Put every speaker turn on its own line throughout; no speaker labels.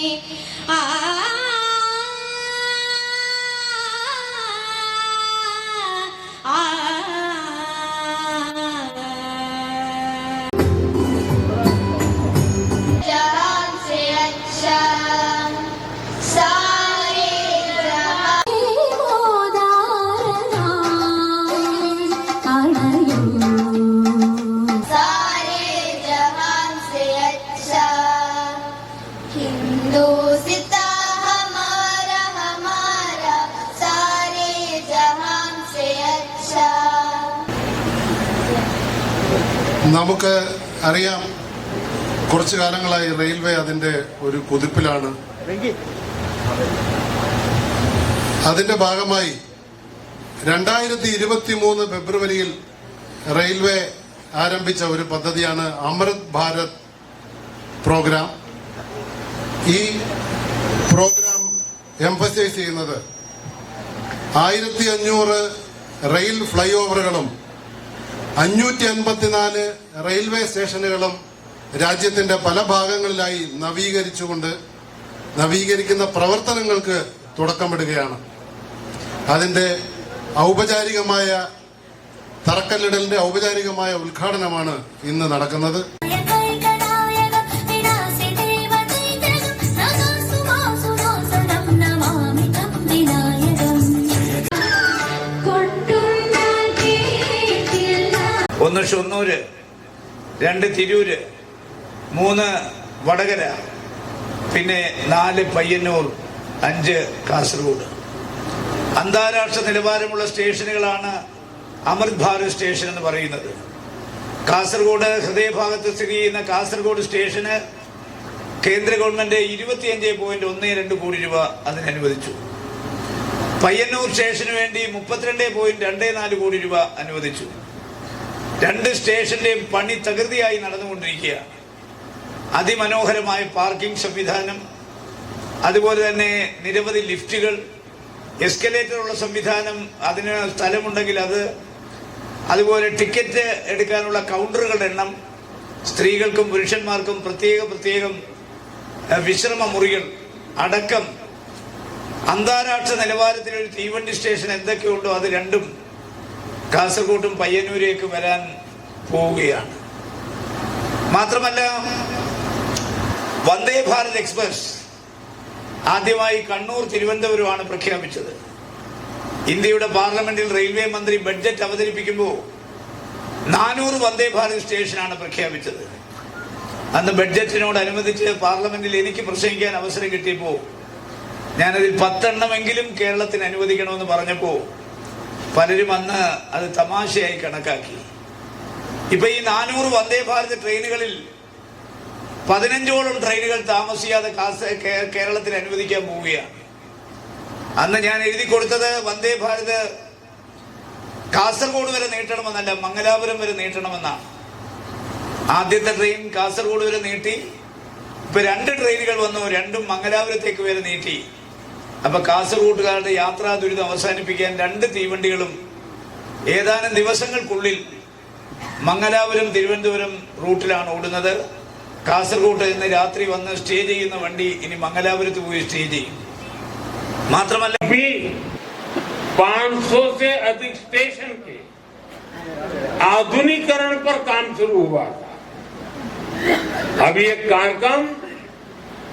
me. നമുക്ക് അറിയാം കുറച്ചു കാലങ്ങളായി റെയിൽവേ അതിന്റെ ഒരു കുതിപ്പിലാണ്. അതിന്റെ ഭാഗമായി രണ്ടായിരത്തി ഇരുപത്തി മൂന്ന് ഫെബ്രുവരിയിൽ റെയിൽവേ ആരംഭിച്ച ഒരു പദ്ധതിയാണ് അമൃത് ഭാരത് പ്രോഗ്രാം. ഈ പ്രോഗ്രാം എംഫസൈസ് ചെയ്യുന്നത് ആയിരത്തി അഞ്ഞൂറ് റെയിൽ ഫ്ലൈ ഓവറുകളും അഞ്ഞൂറ്റി അൻപത്തിനാല് റെയിൽവേ സ്റ്റേഷനുകളും രാജ്യത്തിന്റെ പല ഭാഗങ്ങളിലായി നവീകരിച്ചുകൊണ്ട് നവീകരിക്കുന്ന പ്രവർത്തനങ്ങൾക്ക് തുടക്കമിടുകയാണ്. അതിന്റെ ഔപചാരികമായ തറക്കല്ലിടലിന്റെ ഔപചാരികമായ ഉദ്ഘാടനമാണ് ഇന്ന് നടക്കുന്നത്.
ഒന്ന് ഷൊന്നൂര് രണ്ട് തിരൂര് മൂന്ന് വടകര പിന്നെ നാല് പയ്യന്നൂർ അഞ്ച് കാസർഗോഡ്. അന്താരാഷ്ട്ര നിലവാരമുള്ള സ്റ്റേഷനുകളാണ് അമൃത് ഭാരത് സ്റ്റേഷൻ എന്ന് പറയുന്നത്. കാസർഗോഡ് ഹൃദയഭാഗത്ത് സ്ഥിതി ചെയ്യുന്ന കാസർഗോഡ് സ്റ്റേഷന് കേന്ദ്ര ഗവൺമെന്റ് ഇരുപത്തിയഞ്ച് പോയിന്റ് ഒന്ന് രണ്ട് കോടി രൂപ അതിന് അനുവദിച്ചു. പയ്യന്നൂർ സ്റ്റേഷന് വേണ്ടി മുപ്പത്തിരണ്ട് പോയിന്റ് രണ്ട് നാല് കോടി രൂപ അനുവദിച്ചു. രണ്ട് സ്റ്റേഷന്റെയും പണി തകൃതിയായി നടന്നുകൊണ്ടിരിക്കുക. അതിമനോഹരമായ പാർക്കിംഗ് സംവിധാനം അതുപോലെ തന്നെ നിരവധി ലിഫ്റ്റുകൾ എസ്കലേറ്ററുള്ള സംവിധാനം അതിന് സ്ഥലമുണ്ടെങ്കിൽ അത് അതുപോലെ ടിക്കറ്റ് എടുക്കാനുള്ള കൗണ്ടറുകളുടെ എണ്ണം സ്ത്രീകൾക്കും പുരുഷന്മാർക്കും പ്രത്യേക പ്രത്യേകം വിശ്രമ മുറികൾ അടക്കം. അന്താരാഷ്ട്ര നിലവാരത്തിലൊരു തീവണ്ടി സ്റ്റേഷൻ എന്തൊക്കെയുണ്ടോ അത് രണ്ടും കാസർഗോട്ടും പയ്യന്നൂരേക്ക് വരാൻ പോവുകയാണ്. മാത്രമല്ല വന്ദേ ഭാരത് എക്സ്പ്രസ് ആദ്യമായി കണ്ണൂർ തിരുവനന്തപുരമാണ് പ്രഖ്യാപിച്ചത്. ഇന്ത്യയുടെ പാർലമെന്റിൽ റെയിൽവേ മന്ത്രി ബഡ്ജറ്റ് അവതരിപ്പിക്കുമ്പോൾ നാനൂറ് വന്ദേ ഭാരത് സ്റ്റേഷനാണ് പ്രഖ്യാപിച്ചത്. അന്ന് ബഡ്ജറ്റിനോടനുബന്ധിച്ച് പാർലമെന്റിൽ എനിക്ക് പ്രസംഗിക്കാൻ അവസരം കിട്ടിയപ്പോൾ ഞാനതിൽ പത്തെണ്ണമെങ്കിലും കേരളത്തിന് അനുവദിക്കണമെന്ന് പറഞ്ഞപ്പോൾ പലരും അന്ന് അത് തമാശയായി കണക്കാക്കി. ഇപ്പൊ ഈ നാനൂറ് വന്ദേ ഭാരത് ട്രെയിനുകളിൽ പതിനഞ്ചോളം ട്രെയിനുകൾ താമസിയാതെ കേരളത്തിൽ അനുവദിക്കാൻ പോവുകയാണ്. അന്ന് ഞാൻ എഴുതി കൊടുത്തത് വന്ദേ ഭാരത് കാസർഗോഡ് വരെ നീട്ടണമെന്നല്ല മംഗലാപുരം വരെ നീട്ടണമെന്നാണ്. ആദ്യത്തെ ട്രെയിൻ കാസർഗോഡ് വരെ നീട്ടി ഇപ്പൊ രണ്ട് ട്രെയിനുകൾ വന്നു രണ്ടും മംഗലാപുരത്തേക്ക് വരെ നീട്ടി. അപ്പൊ കാസർഗോഡുകാരുടെ യാത്രാ ദുരിതം അവസാനിപ്പിക്കാൻ രണ്ട് തീവണ്ടികളും ഏതാനും ദിവസങ്ങൾക്കുള്ളിൽ മംഗലാപുരം തിരുവനന്തപുരം റൂട്ടിലാണ് ഓടുന്നത് കാസർഗോഡ് ഇന്ന് രാത്രി വന്ന് സ്റ്റേ ചെയ്യുന്ന വണ്ടി ഇനി മംഗലാപുരത്ത് പോയി സ്റ്റേ ചെയ്യും മാത്രമല്ല
भी 500 से अधिक स्टेशन के आधुनिकीकरण पर काम शुरू हुआ था अब ये कार्यक्रम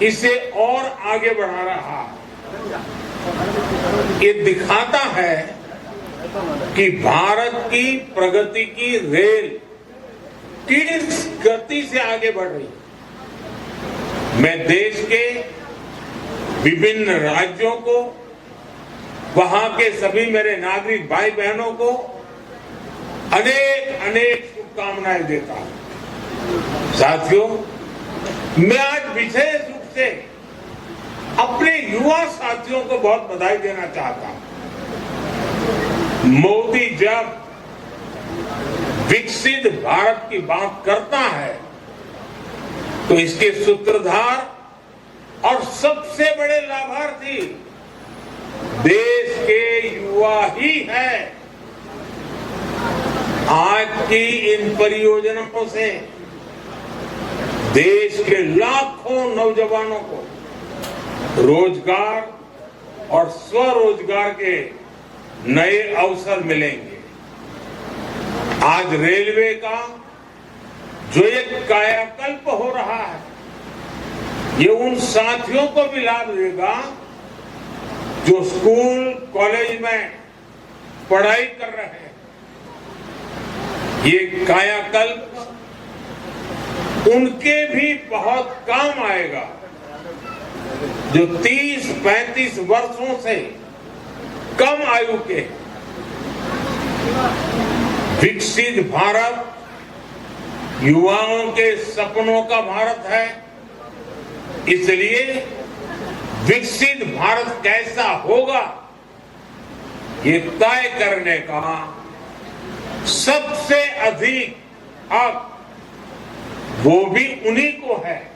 इसे और आगे बढ़ा रहा ये दिखाता है कि भारत की प्रगति की रेल किस गति से आगे बढ़ रही है? मैं देश के विभिन्न राज्यों को, वहाँ के सभी मेरे नागरिक भाई बहनों को अनेक अनेक शुभकामनाएँ देता हूँ। साथियों, मैं आज विशेष रूप से अपने युवा साथियों को बहुत बधाई देना चाहता हूँ। मोदी जब विकसित भारत की बात करता है तो इसके सूत्रधार और सबसे बड़े लाभार्थी देश के युवा ही है। आज की इन परियोजनाओं से देश के लाखों नौजवानों को रोज़गार और स्वरोजगार के नए अवसर मिलेंगे। आज रेलवे का जो एक कायाकल्प हो रहा है, ये उन साथियों को भी लाभ देगा जो स्कूल, कॉलेज में पढ़ाई कर रहे हैं। ये कायाकल्प उनके भी बहुत काम आएगा। जो 30-35 वर्षों से कम आयु के विकसित भारत, युवाओं के सपनों का भारत है, इसलिए विकसित भारत कैसा होगा, ये तय करने का सबसे अधिक अब वो भी उन्हीं को है।